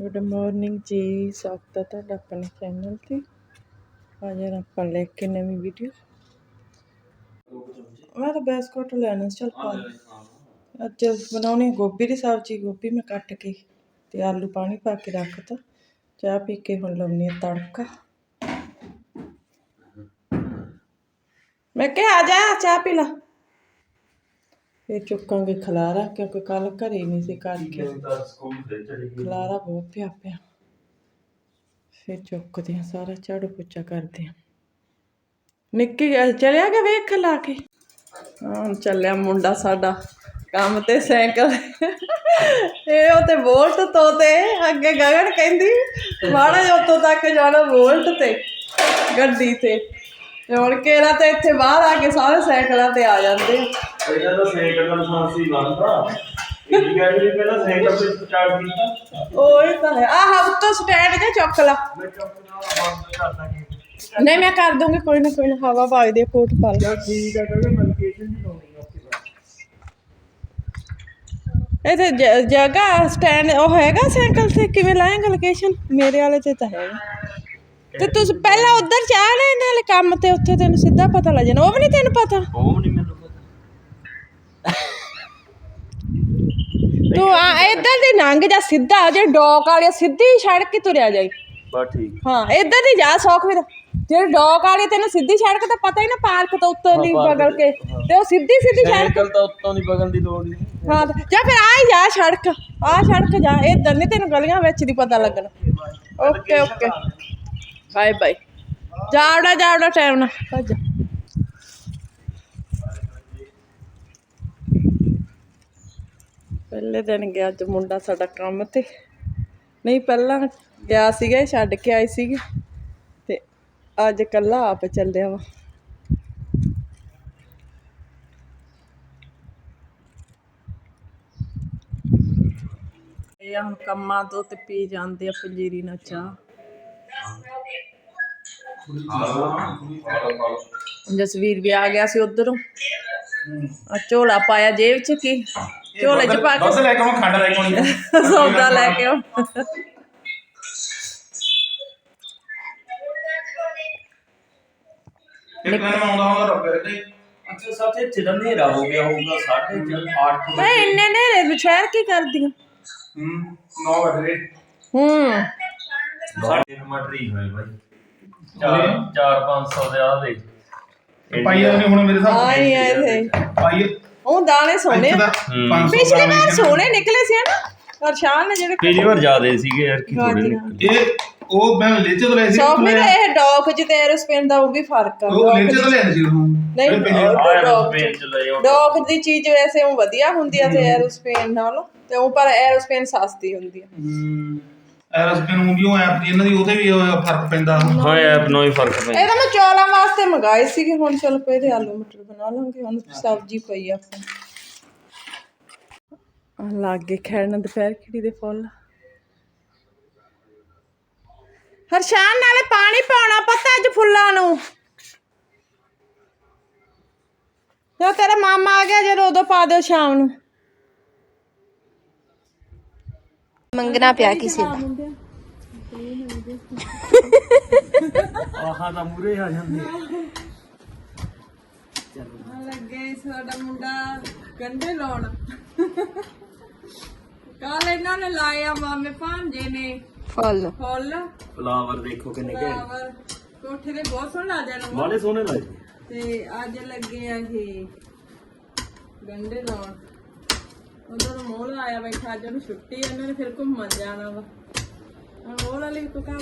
Good morning ਜੀ ਸਵਾਗਤ ਹੈ ਤੁਹਾਡਾ ਆਪਣੇ ਚੈਨਲ ਤੇ। ਅੱਜ ਆਪਾਂ ਲੈ ਕੇ ਨਵੀਂ ਵੀਡੀਓ ਮੈਂ ਤਾਂ ਬਿਸਕੁਟ ਲੈਣਾ ਸੀ, ਪਾ ਅੱਜ ਬਣਾਉਣੀ ਗੋਭੀ ਦੀ ਸਬਜ਼ੀ ਗੋਭੀ ਮੈਂ ਕੱਟ ਕੇ ਤੇ ਆਲੂ ਪਾਣੀ ਪਾ ਕੇ ਰੱਖਤਾ। ਚਾਹ ਪੀ ਕੇ ਹੁਣ ਲਾਉਣੀ ਹੈ ਤੜਕਾ। ਮੈਂ ਕਿਹਾ ਆ ਜਾ ਚਾਹ ਪੀ ਲਾ। ਇਹ ਚੁੱਕਾਂਗੇ ਖਲਾਰਾ ਕਿਉਂਕਿ ਕੱਲ ਘਰੇ ਨਹੀਂ ਸੀ ਕਰਕੇ ਖਲਾਰਾ ਬਹੁਤ ਪਿਆ ਪਿਆ। ਫਿਰ ਚੁੱਕਦੇ ਆ ਸਾਰਾ ਝਾੜੂ ਪੋਚਾ ਕਰਦੇ ਆ ਨਿੱਕੀ ਚਲਿਆ ਗਿਆ ਵੇਖ ਲਾ ਕੇ? ਹਾਂ ਹੁਣ ਚੱਲਿਆ ਮੁੰਡਾ ਸਾਡਾ ਕੰਮ ਤੇ ਸਾਈਕਲ। ਇਹ ਉਹ ਤੇ ਵੋਲਟ ਤੋਂ ਤੇ ਅੱਗੇ ਗਗਨ ਕਹਿੰਦੀ ਮਾੜਾ ਜਿਹਾ ਉੱਤੋਂ ਤੱਕ ਜਾਣਾ ਵੋਲਟ ਤੇ ਗੱਡੀ ਤੇ। ਤੇ ਹੁਣ ਕਿਹੜਾ ਤੇ ਇੱਥੇ ਬਾਹਰ ਆ ਕੇ ਸਾਰੇ ਸਾਈਕਲਾਂ ਤੇ ਆ ਜਾਂਦੇ ਆ। ਪਹਿਲਾਂ ਤਾਂ ਸਾਈਕਲ ਦਾ ਲਾਇਸੈਂਸ ਹੀ ਬਣਦਾ ਇਹ ਵੀ ਪਹਿਲਾਂ ਸਾਈਕਲ ਤੇ ਸਟਾਰਟ ਕੀਤਾ। ਉਹੀ ਤਾਂ ਹੈ। ਆਹ ਉੱਤੋਂ ਸਟੈਂਡ ਜੇ ਚੁੱਕ ਲਾ। ਮੈਂ ਕੰਪਨਾ ਬੰਦ ਕਰ ਦਾਂਗੇ ਨਹੀਂ ਮੈਂ ਕਰ ਦੂੰਗੀ ਕੋਈ ਨਾ ਕੋਈ ਨਾ ਹਵਾ ਆ ਕੋਟ ਪਾ ਲਾ। ਠੀਕ ਹੈ ਕਿਉਂਕਿ ਮੈਂ ਲੋਕੇਸ਼ਨ ਨਹੀਂ ਲਾਉਣੀ ਆਪਕੇ ਪਾਸ ਇੱਥੇ ਜ- ਜਗ੍ਹਾ ਸਟੈਂਡ ਉਹ ਹੈਗਾ ਸਾਈਕਲ ਤੇ? ਕਿਵੇਂ ਲਾਏਗਾ ਲੋਕੇਸ਼ਨ ਮੇਰੇ ਵਾਲੇ ਤੇ ਤਾਂ ਹੈਗਾ ਤੇ ਤੁਸੀਂ ਪਹਿਲਾਂ ਉਧਰ ਚਾਹ ਲੈ ਨਾਲੇ ਕੰਮ ਤੇ ਉੱਥੇ ਤੈਨੂੰ ਸਿੱਧਾ ਪਤਾ ਲੱਗ ਜਾਣਾ। ਉਹ ਵੀ ਨਹੀਂ ਤੈਨੂੰ ਪਤਾ। ਉਹ ਨਹੀਂ ਮੈਨੂੰ ਪਤਾ। ਤੂੰ ਆ ਇੱਧਰ ਦੀ ਲੰਘ ਜਾ ਸਿੱਧਾ ਜੇ ਡੌਕ ਵਾਲੀ ਸਿੱਧੀ ਸੜਕ ਹੀ ਤੁਰਿਆ ਜਾਈ। ਬਸ ਠੀਕ। ਹਾਂ ਇੱਧਰ ਦੀ ਜਾ ਸੌਖ ਜੇ ਡੌਕ ਵਾਲੀ ਤੈਨੂੰ ਸਿੱਧੀ ਸੜਕ ਤਾਂ ਪਤਾ ਹੀ ਨਾ ਪਾਰਕ ਤੋਂ ਉੱਤੋਂ ਦੀ ਪਾਰਕ ਬਗਲ ਕੇ। ਤੇ ਉਹ ਸਿੱਧੀ ਸਿੱਧੀ ਸੜਕ ਸਾਈਕਲ ਤਾਂ ਉੱਤੋਂ ਦੀ ਬਗਲ ਦੀ ਲੋੜ ਨਹੀਂ ਹਾਂ ਤੇ- ਜਾਂ ਫਿਰ ਆ ਹੀ ਜਾ ਸੜਕ। ਆ ਸੜਕ ਜਾ ਇੱਧਰ ਨਹੀਂ ਤੈਨੂੰ ਗਲੀਆਂ ਵਿੱਚ ਦੀ ਪਤਾ ਲੱਗਣਾ। Okay okay. Bye bye. ਜਾਵੜਾ ਜਾਵੜਾ ਟਾਈਮ ਨਾਲ। ਭੱਜ। ਪਹਿਲੇ ਦਿਨ ਗਿਆ ਅੱਜ ਮੁੰਡਾ ਸਾਡਾ ਕੰਮ ਤੇ। ਨਹੀਂ, ਪਹਿਲਾਂ ਗਿਆ ਸੀਗਾ ਛੱਡ ਕੇ ਆਈ ਸੀਗੀ। ਤੇ ਅੱਜ ਕੱਲਾ ਆਪ ਚੱਲਿਆ ਵਾ। ਇਹ ਹੁਣ ਕੰਮਾਂ ਤੋਂ ਤੇ ਪੀ ਜਾਂਦੇ ਆ ਪੰਜੀਰੀ ਨਾਲ ਚਾਹ। ਜਸਵੀਰ ਵੀ ਆ ਗਿਆ ਸੀ ਉਧਰੋਂ। ਆ ਝੋਲਾ ਪਾਇਆ ਜੇਬ ਚ ਕੀ? ਝੋਲੇ ਚ ਪਾ ਕੇ। ਲੈ ਕੇ ਮੈਂ ਖੰਡ ਲੈ ਕੇ ਆਉਣੀ। ਸੌਦਾ ਲੈ ਕੇ ਆਓ ਇੱਕ ਮੈਂ ਆਉਂਦਾ ਹੁੰਦਾ ਰੁਕ ਗਏ ਅੱਛਾ ਸੱਚ ਇੱਥੇ ਤਾਂ ਹਨੇਰਾ ਹੋ ਗਿਆ ਹੋਊਗਾ 8:30 ਮੈਂ ਇੰਨੇ ਨੇ ਸ਼ਹਿਰ ਕੀ ਕਰਦੀਆਂ? ਹੂੰ 9 ਵਜੇ ਹੂੰ। ਸਾਡੇ ਮਟਰੀ ਹੋਏ ਬਾਈ 4 4 500 ਦੇ ਆ ਦੇ ਪਾਈਆ ਨੇ ਹੁਣ ਮੇਰੇ ਹਿਸਾਬ ਆਈ ਆਏ ਥੇ ਪਾਈਆ ਉਹ ਦਾਣੇ ਸੋਹਣੇ ਆ। ਹੂੰ। 500 ਪਿਛਲੀ ਵਾਰ ਸੋਹਣੇ ਨਿਕਲੇ ਸੀ ਨਾ ਅਰਸ਼ਾਨ ਨੇ ਜਿਹੜੇ ਪਿਛਲੀ ਵਾਰ ਜ਼ਿਆਦੇ ਸੀਗੇ ਯਾਰ ਕੀ ਥੋੜੇ ਗਾਜਰਾਂ। ਨਿਕਲੇ ਇਹ ਉਹ ਮੈਂ ਲੇਚੇ ਤੋਂ ਲਿਆ ਸੀ ਸੌ ਮੇਰੇ ਇਹ ਡੌਕ ਚ ਤੇ ਐਰੋਸਪੇਨ ਦਾ ਉਹ ਵੀ ਫ਼ਰਕ ਆ ਉਹ ਡੌਕ ਲੇਚੇ ਤੋਂ ਦੀ- ਲਿਆ ਸੀ ਉਹ। ਨਹੀਂ ਇਹ ਪਹਿਲੇ- ਉਹ ਆਇਆ ਡੌਕ ਸਪੇਨ ਚ ਲਏ ਉਹ ਡੌਗ ਦੀ ਚੀਜ਼ ਵੈਸੇ ਉਹ ਵਧੀਆ ਹੁੰਦੀ ਆ ਤੇ ਐਰੋਸਪੇਨ ਨਾਲੋਂ। ਤੇ ਉਹ ਪਰ ਐਰੋਸਪੇਨ ਸਸਤੀ ਹੁੰਦੀ ਆ। ਹੂੰ। ਐਰੋਸਪੇਨ ਨੂੰ ਵੀ ਉਹ ਐਪ ਦੀ ਇਹਨਾਂ ਦੀ ਉਹਦੇ ਵੀ ਉਹ ਫ਼ਰਕ ਪੈਂਦਾ। ਹਾਂ ਐਪ ਨਾਲ ਹੀ ਫ਼ਰਕ ਪੈਂਦਾ। ਇਹ ਤਾਂ ਮੈਂ ਚੌਲਾਂ ਵਾਸਤੇ ਮੰਗਾਏ ਸੀਗੇ ਹੁਣ ਚਲ ਪਏ ਤੇ ਆਲੂ ਮਟਰ ਬਣਾ ਲਾਂਗੇ ਹੁਣ ਸਬਜ਼ੀ ਪਈ ਆ ਆਪਾਂ ਆ ਲਾਗੇ ਖੈੜਨ ਦੁਪਹਿਰ ਖਿੜੀ ਦੇ ਫੁੱਲ। ਹਰਸ਼ਾਨ ਨਾਲੇ ਪਾਣੀ ਪਾਉਣਾ ਪਤਾ ਅੱਜ ਫੁੱਲਾਂ ਨੂੰ। ਜਦੋਂ ਤੇਰਾ ਮਾਮਾ ਆ ਗਿਆ ਜਦੋਂ ਉਦੋਂ ਪਾ ਦਿਓ ਸ਼ਾਮ ਨੂੰ। ਮੰਗਣਾ ਪਿਆ ਕਿਸੇ ਦਾ। ਆਹਾਂ ਤਾਂ ਮੂਰੇ ਆ ਜਾਂਦੇ। ਲੱਗੇ ਸਾਡਾ ਮੁੰਡਾ ਗੰਡੇ ਲਾਉਣ। ਕੱਲ ਇਹਨਾਂ ਨੇ ਲਾਇਆ ਮਾਮੇ ਭਾਂਜੇ ਨੇ। ਫੁੱਲ। ਫੁੱਲ। ਫਲਾਵਰ ਦੇਖੋ ਕਿੰਨੇ ਘੈਂਟ। ਫਲਾਵਰ। ਕੋਠੇ ਤੇ ਬਹੁਤ ਸੋਹਣਾ ਲਾ ਜਾਣਾ ਬਾਲੇ ਸੋਹਣੇ ਲੱਗਦੇ। ਤੇ ਅੱਜ ਲੱਗੇ ਆ ਇਹ ਗੰਡੇ ਲਾਉਣ। ਉਧਰ ਮੋਲ ਆਇਆ ਬੈਠਾ ਅੱਜ ਉਹਨੂੰ ਛੁੱਟੀ ਆ, ਇਹਨਾਂ ਨੇ ਫਿਰ ਘੁੰਮਣ ਜਾਣਾ ਵਾ। ਹੁਣ ਮੋਲ ਵਾਲੀ ਕੋ ਕੰਮ